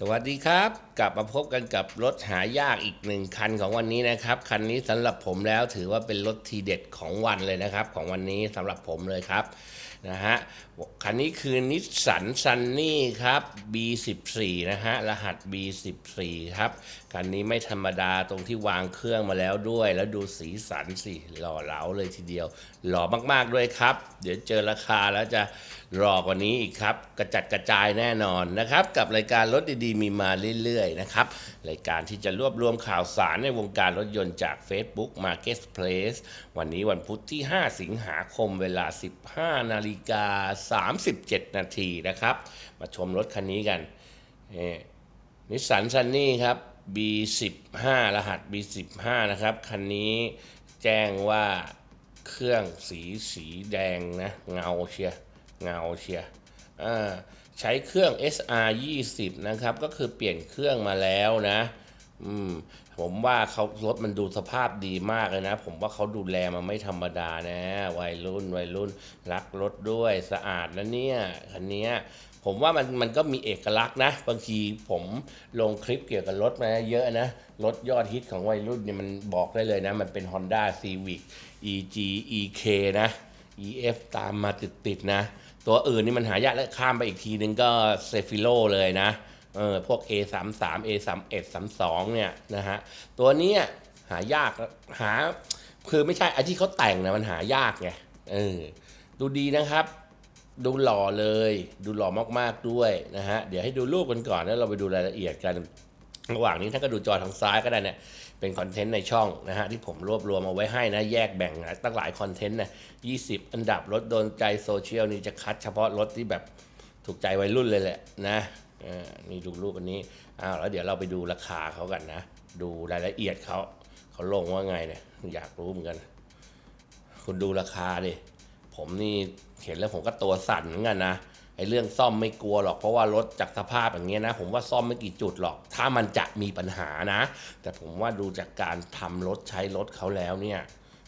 สวัสดีครับ กลับมาพบกันกับรถหายากอีกหนึ่งคันของวันนี้นะครับ คันนี้สำหรับผมแล้วถือว่าเป็นรถทีเด็ดของวันเลยนะครับ ของวันนี้สำหรับผมเลยครับ นะฮะ คันนี้คือนิสสันซันนี่ครับ B14 นะฮะ รหัส B14 ครับ คันนี้ไม่ธรรมดาตรงที่วางเครื่องมาแล้วด้วย แล้วดูสีสันสิ หล่อเหลาเลยทีเดียว หล่อมากๆด้วยครับ เดี๋ยวเจอราคาแล้วจะรอกว่านี้อีกครับ กระจัดกระจายแน่นอนนะครับ กับรายการรถดีๆ มีมาเรื่อยๆนะครับ รายการที่จะรวบรวมข่าวสารในวงการรถยนต์จาก Facebook Marketplace วันนี้วันพุธที่ 5 สิงหาคมเวลา 15นาฬิกา 37 นาทีนะครับ มาชมรถคันนี้กันนิสสันซันนี่ครับ B15 รหัส B15 นะครับ คันนี้แจ้งว่าเครื่องสีสีแดงนะ เงาเชียเงาเชียใช้เครื่อง SR 20นะครับ ก็คือเปลี่ยนเครื่องมาแล้วนะ ผมว่าเขารถมันดูสภาพดีมากเลยนะ ผมว่าเขาดูแลมาไม่ธรรมดานะ วัยรุ่นวัยรุ่นรักรถด้วยสะอาดนะเนี่ยคันนี้ผมว่ามันมันก็มีเอกลักษณ์นะ บางทีผมลงคลิปเกี่ยวกับรถมาเยอะนะ รถยอดฮิตของวัยรุ่นเนี่ยมันบอกได้เลยนะ มันเป็น Honda Civic EG EK นะ EF ตามมาติดๆนะ ตัวอื่นนี่มันหายากแล้วข้ามไปอีกทีนึงก็เซฟิโลเลยนะ เออพวก A33 A31 32เนี่ยนะฮะตัวนี้หายากหาคือไม่ใช่ไอที่เขาแต่งนะมันหายากไงเออดูดีนะครับ ดูหล่อเลย ดูหล่อมากๆด้วยนะฮะเดี๋ยวให้ดูรูปกันก่อนแล้วเราไปดูรายละเอียดกันระหว่างนี้ท่านก็ดูจอทางซ้ายก็ได้เนี่ยเป็นคอนเทนต์ในช่องนะฮะที่ผมรวบรวมเอาไว้ให้นะแยกแบ่งตั้งหลายคอนเทนต์นะ20 อันดับรถโดนใจโซเชียลนี่จะคัดเฉพาะรถที่แบบถูกใจวัยรุ่นเลยแหละนะ นี่ดูรูปอันนี้อ้าวแล้วเดี๋ยวเราไปดูราคาเขากันนะ ดูรายละเอียดเขาเขาลงว่าไงเนี่ยอยากรู้เหมือนกัน คุณดูราคาดิผมนี่เห็นแล้วผมก็ตัวสั่นเหมือนกันนะไอ้เรื่องซ่อมไม่กลัวหรอกเพราะว่ารถจากสภาพอย่างเงี้ยนะ ผมว่าซ่อมไม่กี่จุดหรอก ถ้ามันจะมีปัญหานะ แต่ผมว่าดูจากการทำรถใช้รถเขาแล้วเนี่ย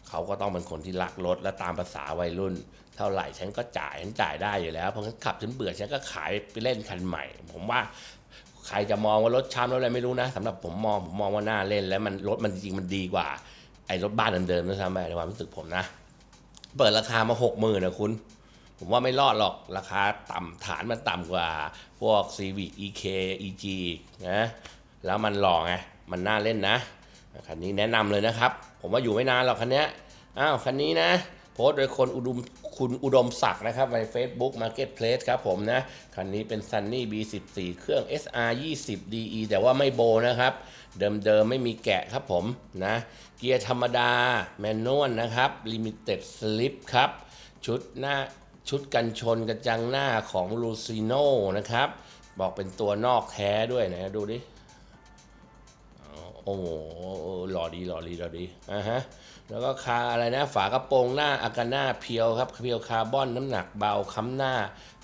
เขาก็ต้องเป็นคนที่รักรถและตามภาษาวัยรุ่น เท่าไหร่ฉันก็จ่ายฉันจ่ายได้อยู่แล้ว เพราะฉันขับฉันเบื่อฉันก็ขายไปเล่นคันใหม่ ผมว่าใครจะมองว่ารถช้ำรถอะไรไม่รู้นะสำหรับผมมองผมมองว่าน่าเล่น แล้วมันรถมันจริงมันดีกว่า ไอ้รถบ้านเดิมๆนะทำไมในความรู้สึกผมนะ เปิดราคามาหกหมื่นนะคุณ ผมว่าไม่รอดหรอกราคาต่ำฐานมันต่ำกว่า พวก Civic EK EG นะแล้วมันหล่อไงมันน่าเล่นนะ คันนี้แนะนำเลยนะครับ ผมว่าอยู่ไม่นานหรอกคันนี้อ้าวคันนี้นะโพสโดยคนอุดมคุณอุดมศักดิ์นะครับใน Facebook Marketplace ครับผมนะ คันนี้เป็น Sunny B14 เครื่อง SR 20 DE แต่ว่าไม่โบนะครับ เดิมๆไม่มีแกะครับผมนะ เกียร์ธรรมดา แมนนวลนะครับ Limited Slip ครับ ชุดหน้าชุดกันชนกระจังหน้าของลูซิโนนะครับ บอกเป็นตัวนอกแท้ด้วยนะดูดิ โอ้โหหล่อดีหล่อดีหล่อดีอะฮะแล้วก็คาอะไรนะ ฝากระโปรงหน้าอากาหน้าเพียวครับเพียวคาร์บอนน้ำหนักเบาค้ำหน้า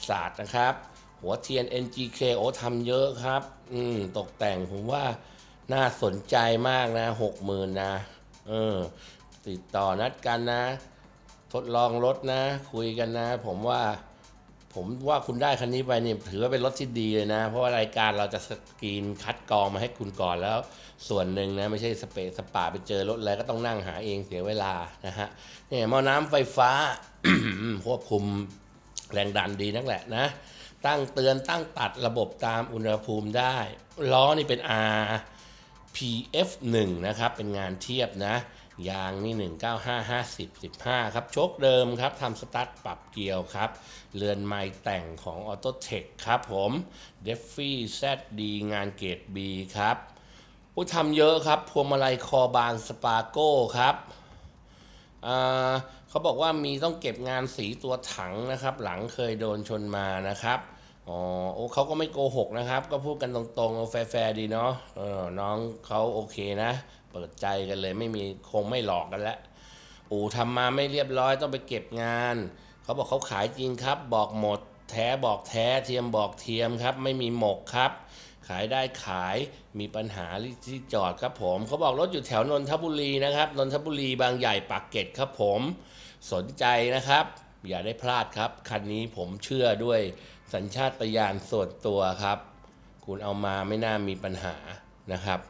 สาดนะครับ หัวเทียน NGK โอ้ทำเยอะครับ อืมตกแต่งผมว่าน่าสนใจมากนะหกหมื่นนะเออติดต่อนัดกันนะ ทดลองรถนะ คุยกันนะ ผมว่า ผมว่าคุณได้คันนี้ไปเนี่ยถือว่าเป็นรถที่ดีเลยนะ เพราะว่ารายการเราจะสกรีนคัดกรองมาให้คุณก่อนแล้ว ส่วนหนึ่งนะไม่ใช่สเปซสปาไปเจอรถอะไรก็ต้องนั่งหาเองเสียเวลานะฮะเนี่ยหม้อน้ำไฟฟ้าควบคุมแรงดันดีนักแหละนะ ตั้งเตือนตั้งตัดระบบตามอุณหภูมิได้ล้อนี่เป็น R PF1 นะครับ เป็นงานเทียบนะ ยางนี่ 195 50 15 ครับ โชคเดิมครับทำสตาร์ทปรับเกียร์ครับ เรือนไม้แต่งของ Autotech ครับผม d e f f y ZD งานเกรด B ครับผู้ทำเยอะครับ พวงมาลัยคอบางสปาโก้ครับเขาบอกว่ามีต้องเก็บงานสีตัวถังนะครับ หลังเคยโดนชนมานะครับ อ๋อโอ้เขาก็ไม่โกหกนะครับ ก็พูดกันตรงๆแฟร์ดีเนาะเออน้องเขาโอเคนะ เปิดใจกันเลยไม่มีคงไม่หลอกกันล้วอู่ทำมาไม่เรียบร้อยต้องไปเก็บงาน เขาบอกเขาขายจริงครับ บอกหมด แท้บอกแท้เทียมบอกเทียมครับ ไม่มีหมกครับ ขายได้ขายมีปัญหาที่จอดครับผม เขาบอกรถอยู่แถวนนทบุรีนะครับนนทบุรีบางใหญ่ปากเกร็ดครับผม สนใจนะครับ อย่าได้พลาดครับ คันนี้ผมเชื่อด้วย สัญชาตญาณส่วนตัวครับ คุณเอามาไม่น่ามีปัญหานะครับ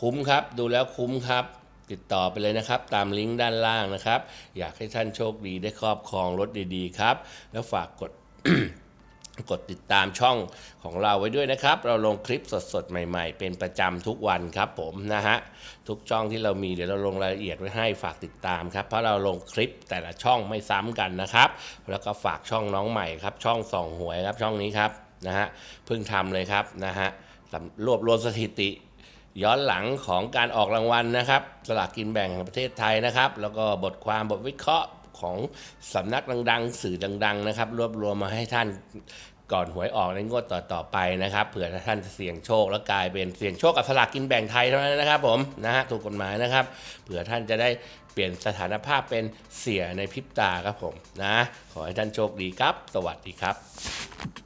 คุ้มครับดูแล้วคุ้มครับ ติดต่อไปเลยนะครับ ตามลิงก์ด้านล่างนะครับ อยากให้ท่านโชคดีได้ครอบครองรถดีๆครับ แล้วฝากกด กดติดตามช่องของเราไว้ด้วยนะครับ เราลงคลิปสดๆ ใหม่ๆ เป็นประจำทุกวันครับผมนะฮะ ทุกช่องที่เรามีเดี๋ยวเราลงรายละเอียดไว้ให้ฝากติดตามครับ เพราะเราลงคลิปแต่ละช่องไม่ซ้ำกันนะครับ แล้วก็ฝากช่องน้องใหม่ครับ ช่องส่องหวยครับช่องนี้ครับนะฮะเพิ่งทำเลยครับนะฮะรวบรวมสถิติย้อนหลังของการออกรางวัลนะครับ สลากกินแบ่งแห่งประเทศไทยนะครับ แล้วก็บทความบทวิเคราะห์ ของสำนักดัง ๆ สื่อดัง ๆ นะครับ รวบรวมมาให้ท่านก่อนหวยออกในงวดต่อๆไปนะครับเผื่อท่านเสี่ยงโชคแล้วกลายเป็นเสี่ยงโชคกับสลากกินแบ่งไทยเท่านั้นนะครับผมนะฮะถูกกฎหมายนะครับเผื่อท่านจะได้เปลี่ยนสถานภาพเป็นเสียในพริบตาครับผมนะ ขอให้ท่านโชคดีครับ สวัสดีครับ